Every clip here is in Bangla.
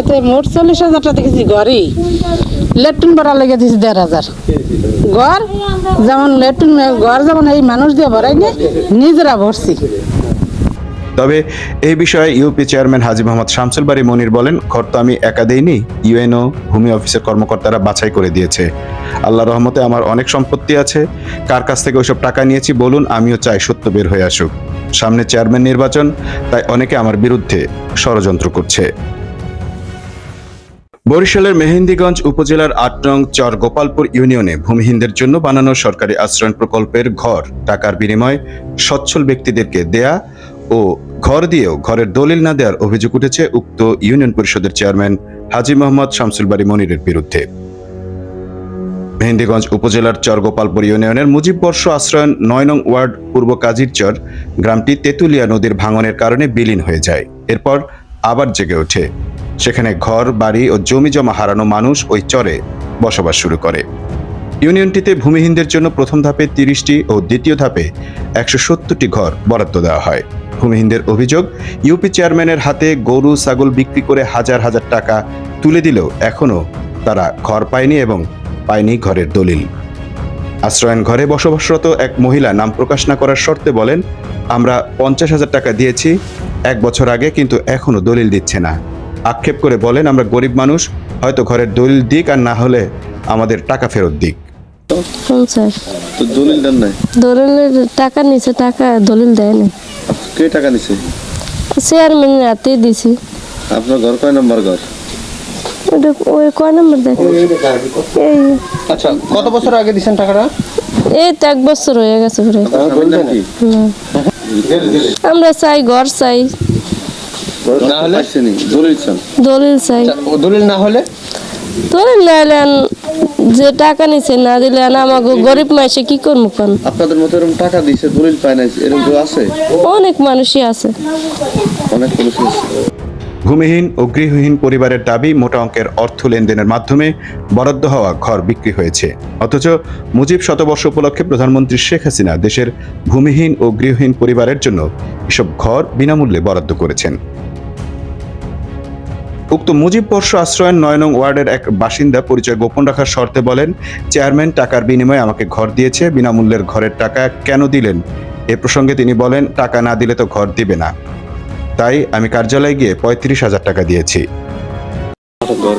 এতে মোট চল্লিশ দেখেছি ঘরই। লেট্রিন ভাড়া লেগে দিয়েছি দেড় হাজার। ঘর যেমন লেট্রিন, ঘর যেমন এই মানুষ দিয়ে ভরাই নিয়ে নিজেরা ভরছি। তবে এই বিষয়ে ইউপি চেয়ারম্যান হাজি মোহাম্মদ শামসুল বাড়ি মনির বলেন, ঘর তো আমি একা দেইনি ইউএনও ভূমি অফিসের কর্মকর্তারা বাছাই করে দিয়েছে। আল্লাহ রহমতে আমার অনেক সম্পত্তি আছে, কার কাছ থেকে ওইসব টাকা নিয়েছি বলুন, আমিও চাই সত্য বের হয়ে আসুক। সামনে চেয়ারম্যান নির্বাচন, তাই অনেকে আমার বিরুদ্ধে ষড়যন্ত্র করছে। বরিশালের মেহেন্দিগঞ্জ উপজেলার আট নং চর গোপালপুর ইউনিয়নে ভূমিহীনদের জন্য বানানো সরকারি আশ্রয়ণ প্রকল্পের ঘর, টাকার বিনিময়ে সচ্ছল ব্যক্তিদেরকে দেয়া ও ঘর দিয়েও ঘরের দলিল না দেওয়ার অভিযোগ উঠেছে উক্ত ইউনিয়ন পরিষদের চেয়ারম্যান হাজি মোহাম্মদ শামসুল বাড়ি মনিরের বিরুদ্ধে। মেহেন্দিগঞ্জ উপজেলার চর গোপালপুর ইউনিয়নের মুজিব বর্ষ আশ্রয়ন নয় নং ওয়ার্ড পূর্ব কাজিরচর গ্রামটি তেঁতুলিয়া নদীর ভাঙনের কারণে বিলীন হয়ে যায়। এরপর আবার জেগে ওঠে। সেখানে ঘর, বাড়ি ও জমি জমা হারানো মানুষ ওই চরে বসবাস শুরু করে। ইউনিয়নটিতে ভূমিহীনদের জন্য প্রথম ধাপে তিরিশটি ও দ্বিতীয় ধাপে একশো সত্তরটি ঘর বরাদ্দ দেওয়া হয়। ভূমিহীনদের অভিযোগ, ইউপি চেয়ারম্যানের হাতে গরু, ছাগল বিক্রি করে হাজার হাজার টাকা তুলে দিলেও এখনও তারা ঘর পায়নি এবং পায়নি ঘরের দলিল। আশ্রয়ন ঘরে বসবাসরত এক মহিলা নাম প্রকাশ না করার শর্তে বলেন, আমরা পঞ্চাশ হাজার টাকা দিয়েছি, এক বছর আগে কিন্তু এখনও দলিল দিচ্ছে না। আক্ষেপ করে বলেন আমরা গরিব মানুষ হয়তো ঘরের দলিল দিক আর না হলে আমাদের টাকা ফেরত দিক। কোন স্যার? তো দলিল দেন নাই? দলিলের টাকা নিছে টাকা দলিল দেয়নি। কে টাকা নিছে? চেয়ারম্যান রাতেই দিছি। আপনার ঘর কয় নম্বর ঘর? ওটা ওই কয় নম্বর এই। আচ্ছা কত বছর আগে দিছেন টাকাটা? এই তো এক বছর হয়ে গেছে। আমরা চাই ঘর চাই। না হলে দলিল চান। দলিল চাই। দলিল না হলে? দলিল না হলে যে টাকা নিছে না দিলে আমাকে গরিব মাসে কি করব কোন? আপনাদের মতো এরকম টাকা দিছে দলিল পায় নাই এরকম কেউ আছে? অনেক মানুষই আছে। অনেক পুলিশ ভূমিহীন ও গৃহহীন পরিবারের দাবি মোটা অঙ্কের অর্থ লেনদেনের মাধ্যমে বরাদ্দ হওয়া ঘর বিক্রি হয়েছে। অথচ মুজিব শতবর্ষ উপলক্ষে প্রধানমন্ত্রী শেখ হাসিনা দেশের ভূমিহীন ও গৃহহীন পরিবারের জন্য এসব ঘর বিনামূল্যে বরাদ্দ করেছেন। উক্ত মুজিব বর্ষ আশ্রয়ের নয় নং ওয়ার্ডের এক বাসিন্দা পরিচয় গোপন রাখার শর্তে বলেন চেয়ারম্যান টাকার বিনিময়ে আমাকে ঘর দিয়েছে বিনামূল্যের ঘরের টাকা কেন দিলেন? এ প্রসঙ্গে তিনি বলেন টাকা না দিলে তো ঘর দিবে না। তাই আমি কার্যালয়ে গিয়ে পঁয়ত্রিশ হাজার টাকা দিয়েছি।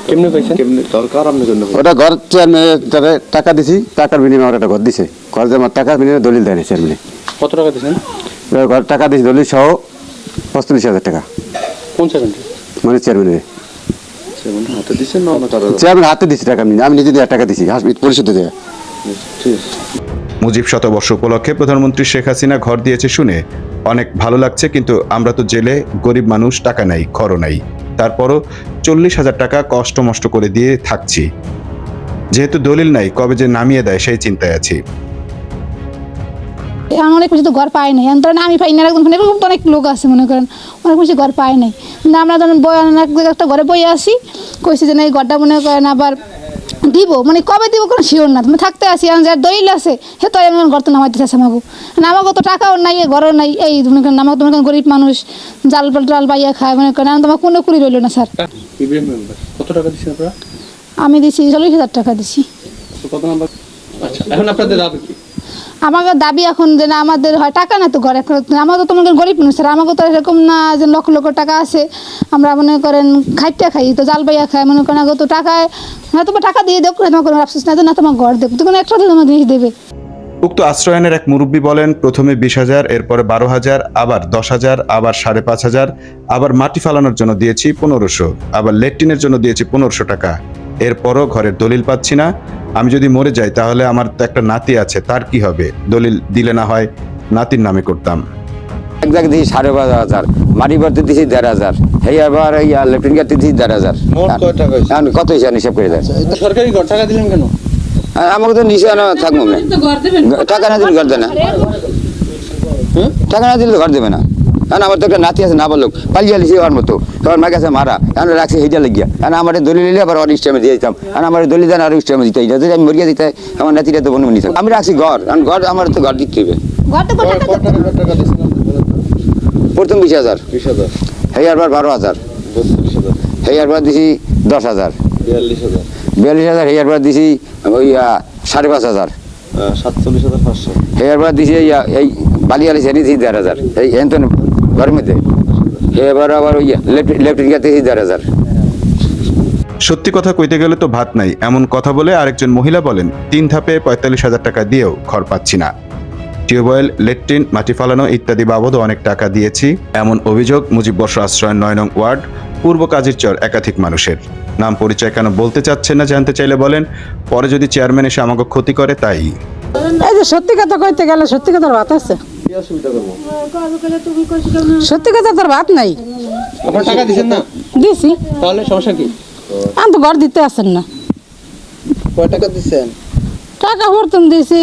কেমনে পাইছেন কেমনি? দরকার ওটা ঘর চেয়ারম্যানের টাকা দিছি টাকার বিনিময়ে ওরা একটা ঘর দিছে। ঘর জমা টাকার বিনিময়ে দলিল দেয়নি চেয়ারম্যানে। কত টাকা দিছেন ঘর টাকা দিছি দলিল সহ পঁয়তাল্লিশ হাজার টাকা। কোন সেকেন্ডে মানে চেয়ারম্যানের চেয়ারম্যান হাতে দিছি টাকা আমি আমি নিজে দিয়ে টাকা দিছি হাসপাতাল পরিশোধে দেয়। মুজিব শতবর্ষ উপলক্ষে প্রধানমন্ত্রী শেখ হাসিনা ঘর দিয়েছে শুনে অনেক ভালো লাগছে কিন্তু আমরা তো জেলে গরিব মানুষ টাকা নাই ঘরও নাই। তারপরও চল্লিশ হাজার টাকা কষ্ট মষ্ট করে দিয়ে থাকছি। যেহেতু দলিল নাই কবে যে নামিয়ে দেয় সেই চিন্তায় আছি। এখন অনেক বেশি তো ঘর পাই নাই। ধরেন আমি পাই না এরকম এরকম তো অনেক লোক আছে মনে করেন অনেক বেশি ঘর পাই নাই। কিন্তু আমরা ধরেন বই এক একটা ঘরে বই আসি কইছি যে না এই ঘরটা মনে করেন আবার দিব। মানে কবে দিব কোনো শিওর না তুমি থাকতে আসি এখন যার দলিল আছে সে তো এমন ঘর তো নামাইতে আছে আমাকে। না আমাকে তো টাকাও নাই ঘরও নাই এই মনে করেন আমাকে তো মনে করেন গরিব মানুষ জাল পাল টাল পাইয়া খায় মনে করেন এখন তোমার কোনো কুড়ি রইল না স্যার। কত টাকা আপনারা? আমি দিছি চল্লিশ হাজার টাকা দিছি। আচ্ছা এখন আপনাদের দাবি কি? আমাকে দাবি এখন যে আমাদের হয় টাকা না তো ঘরে আমাকে তো মনে গরিব মানুষ আমাকে তো এরকম না যে লক্ষ লক্ষ টাকা আছে। আমরা মনে করেন খাইতে খাই, তো জাল বাইয়া খাই, মনে করেন আগে তো টাকায় না তোমার টাকা দিয়ে দেবো তোমার কোনো আফসোস না না, তোমার ঘর দেবো। তো কোনো একটা তোমার জিনিস দেবে। উক্ত আশ্রয়নের এক মুরব্বী বলেন, প্রথমে বিশ হাজার, এরপরে বারো হাজার, আবার দশ হাজার, আবার সাড়ে পাঁচ হাজার, আবার মাটি ফালানোর জন্য দিয়েছি পনেরোশো, আবার লেট্রিনের জন্য দিয়েছি পনেরোশো টাকা। এরপরও ঘরের দলিল পাচ্ছি না আমি যদি মরে যাই তাহলে আমার তো একটা নাতি আছে তার কি হবে? দলিল দিলে না হয় নাতির নামে করতাম। এক জায়গায় দিছি সাড়ে বারো হাজার দেড় হাজার এই আবার এই লেফটেন গাড়িতে দেড় হাজার। কত হিসাব হিসাব করে দেয় সরকারি টাকা দিলেন কেন? আর আমাকে তো নিচে আনা থাকব। না টাকা না দিলে ঘর দেয় না। টাকা না দিলে তো ঘর দেবে না। কারণ আমার তো একটা নাতি আছে না বলল পালিয়ে আলিছি ওর মতো। তোমার মাকে আছে মারা এখন রাখছি সেইটা লাগিয়া। কারণ আমার দলিল নিলে আবার অনেক ইস্টামে দিয়ে দিতাম। আর আমার দলিল দেন আর ইস্টামে দিতে যদি আমি মরিয়া দিতে আমার নাতিটা তো বনবনি থাকবে। আমি রাখছি ঘর। কারণ ঘর আমার তো ঘর দিতে হবে? প্রথম বিশ হাজার। এই আবার বারো হাজার। হেয়ার পর দিছি দশ হাজার। বিয়াল্লিশ হাজার। হেয়ার পর দিছি ওই সাড়ে পাঁচ হাজার। সাতচল্লিশ হাজার পাঁচশো। হেয়ার পর দিছি এই, বালিয়ালি সেটি দিছি দেড় হাজার। এই এনতন ঘরের মধ্যে। এবার আবার ওই হাজার সত্যি কথা কইতে গেলে তো ভাত নাই। এমন কথা বলে আরেকজন মহিলা বলেন তিন ধাপে পঁয়তাল্লিশ হাজার টাকা দিয়েও ঘর পাচ্ছি না। টিউবওয়েল লেট্রিন মাটি ফালানো ইত্যাদি বাবদও অনেক টাকা দিয়েছি। এমন অভিযোগ মুজিব বর্ষ আশ্রয় নয় নং ওয়ার্ড পূর্ব কাজীর চর একাধিক মানুষের। নাম পরিচয় কেন বলতে চাচ্ছেন না জানতে চাইলে বলেন পরে যদি চেয়ারম্যান এসে আমাকে ক্ষতি করে তাই। এই যে সত্যি কথা কইতে গেলে সত্যি কথার ভাত আছে। সত্যি কথা তোর ভাত নাই? আপনার টাকা দিচ্ছেন না? দিছি। তাহলে সমস্যা কি? আমি তো ঘর দিতে আসেন না। কয় টাকা টাকা ভরতাম দিছি।